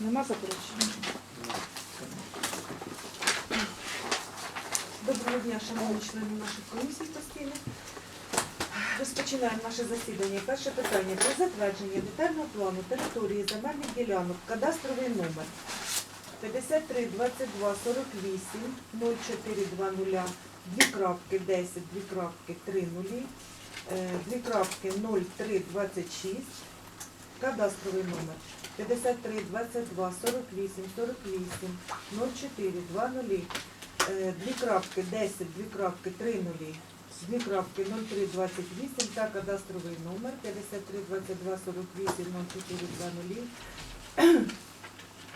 Нема заперечень? Доброго дня, шановні члени наших комісій постійних. Розпочинаємо наше засідання. Перше питання про затвердження детального плану території земельних ділянок, кадастровий номер 53 22 48 0420 дві крапки 10, дві крапки 3 нулі, е, дві крапки 03 26, кадастровий номер 53 22 48 48 04 20 е, дві крапки 10, дві крапки 3 нулі, дві крапки 03 28 та кадастровий номер 53 22 48 04 20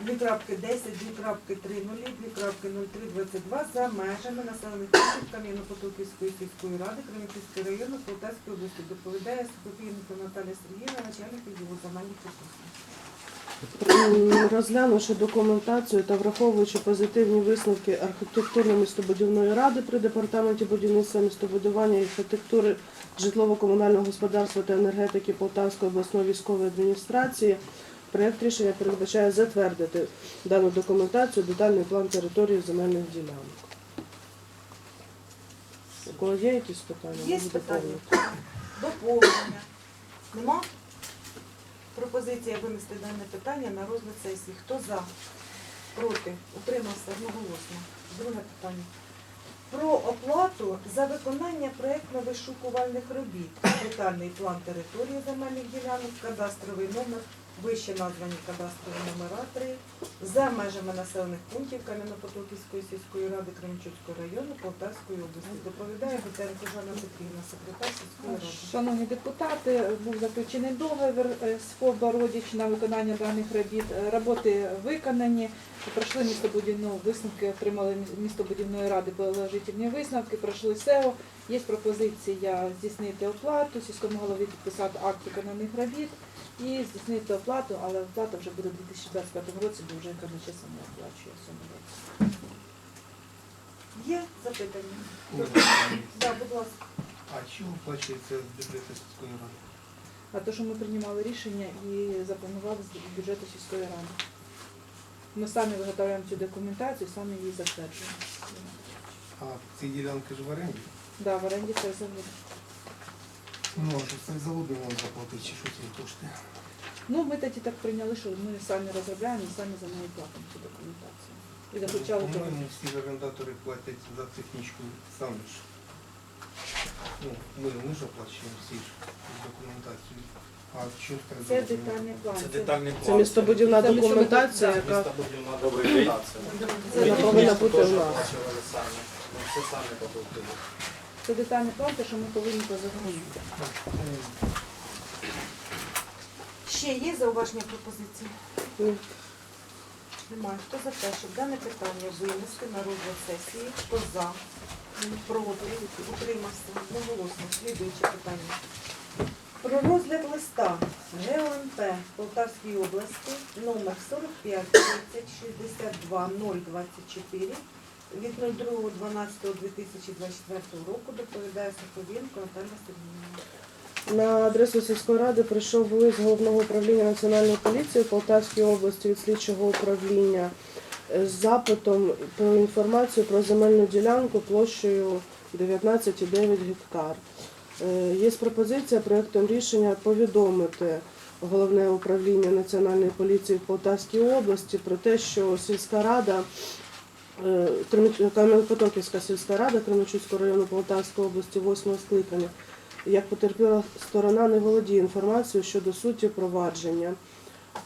дві крапки 10, дві крапки 3 нулі, дві крапки 03 22 за межами населених пунктів Кам'яно-Потоківської сільської ради Кременчуцького району Полтавської області. Доповідає Сокопійника Наталя Сергіївна, начальник відділу земельних ресурсів. Розглянувши документацію та враховуючи позитивні висновки архітектурно-містобудівної ради при департаменті будівництва містобудування архітектури житлово-комунального господарства та енергетики Полтавської обласної військової адміністрації, проєкт рішення передбачає затвердити дану документацію, детальний план території земельних ділянок. У кого є якісь питання? Є Можу питання? доповнити. Доповнення. Нема? Пропозиція винести дане питання на розгляд сесії. Хто за? Проти? Утримався одноголосно. Друге питання. Про оплату за виконання проєктно-вишукувальних робіт. Детальний план території земельних ділянок, кадастровий номер, вище названі кадастрові номера 3, за межами населених пунктів Кам'яно-Потоківської сільської ради Кременчуцького району Полтавської області. Доповідає Гутенко Жанна Петрівна, секретар сільської ради. Шановні депутати, був заключений договір е, з ФОБа «Родіч» на виконання даних робіт. Е, Роботи виконані, пройшли містобудівну висновки, отримали міс- містобудівної ради положительні висновки, пройшли СЕО. Є пропозиція здійснити оплату, сільському голові підписати акт виконаних робіт і здійснити оплату, але оплата вже буде у 2025 році, бо вже казначейство не оплачує в цьому році. Є запитання? Так, будь ласка. А чого оплачується з бюджету сільської ради? А то, що ми приймали рішення і запланували з бюджету сільської ради. Ми самі виготовляємо цю документацію, самі її затверджуємо. А ці ділянки ж в оренді? Да, в оренді це завод. Ну, що це заводу можна заплатити, чи що ці кошти? Ну, ми тоді так прийняли, що ми самі розробляємо і самі за неї платимо цю документацію. І заключали. По-моєму, всі орендатори платять за технічку самі ж. Ну, ми, ми ж оплачуємо всі ж документацію. А що ж Це детальний план. Це детальний план. Це містобудівна Це містобудівна, документація, яка Містобудівна документація. Це Ми повинна бути в нас. самі. Ми все самі поплатили. Це детальний план, те, що ми повинні по. Е, Ще є зауваження пропозиції? Ні. Немає. Хто за те, щоб дане питання винести на розгляд сесії? Хто за? Проти? Утримався? Одноголосно. Слідуюче питання. Про розгляд листа ГОНП Полтавської області номер 45 30 62 024 від 02.12.2024 року доповідає Саховенко Наталя Сергіївна. На адресу сільської ради прийшов лист головного управління національної поліції Полтавської області від слідчого управління з запитом про інформацію про земельну ділянку площею 19,9 гектар. Е, Є пропозиція проектом рішення повідомити головне управління національної поліції в Полтавській області про те, що сільська рада е, Кам'янопотоківська сільська рада Кременчуцького району Полтавської області 8 скликання як потерпіла сторона не володіє інформацією щодо суті провадження,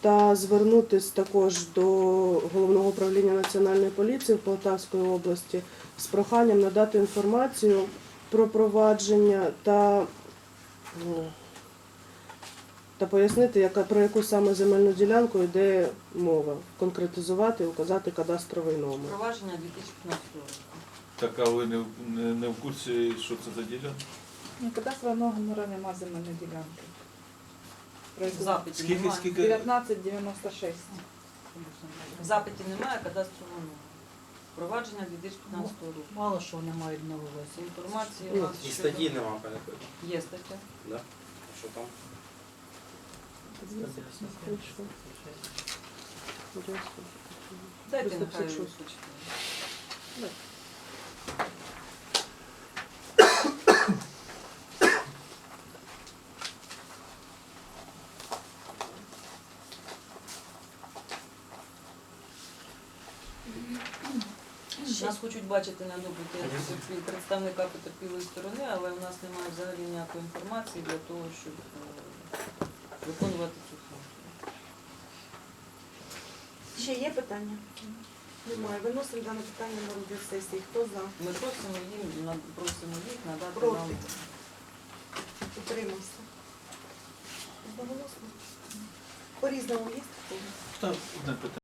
та звернутися також до головного управління національної поліції в Полтавської області з проханням надати інформацію про провадження та, та пояснити, яка, про яку саме земельну ділянку йде мова, конкретизувати і указати кадастровий номер. Провадження 2015 року. Так, а ви не, в- не, не в курсі, що це за ділянка? Ну, кадастрового номера нема земельної ділянки. Про яку- В запиті Скільки, немає. скільки? 1996. В запиті немає кадастрового номера. Провадження 2015 року. Мало що на увазі. Інформації у Ну, нас І щодо- статті нема понятно. Є стаття. Да? А Що там? Дайте 356. нехай розпочне. Нас хочуть бачити на допиті представника потерпілої сторони, але у нас немає взагалі ніякої інформації для того, щоб е, виконувати цю функцію. Ще є питання? Немає. Виносимо дане питання на розгляд сесії. Хто за? Ми просимо їм, просимо їх надати Проти. нам Утримався. Одноголосно. По-різному є? Та одне питання.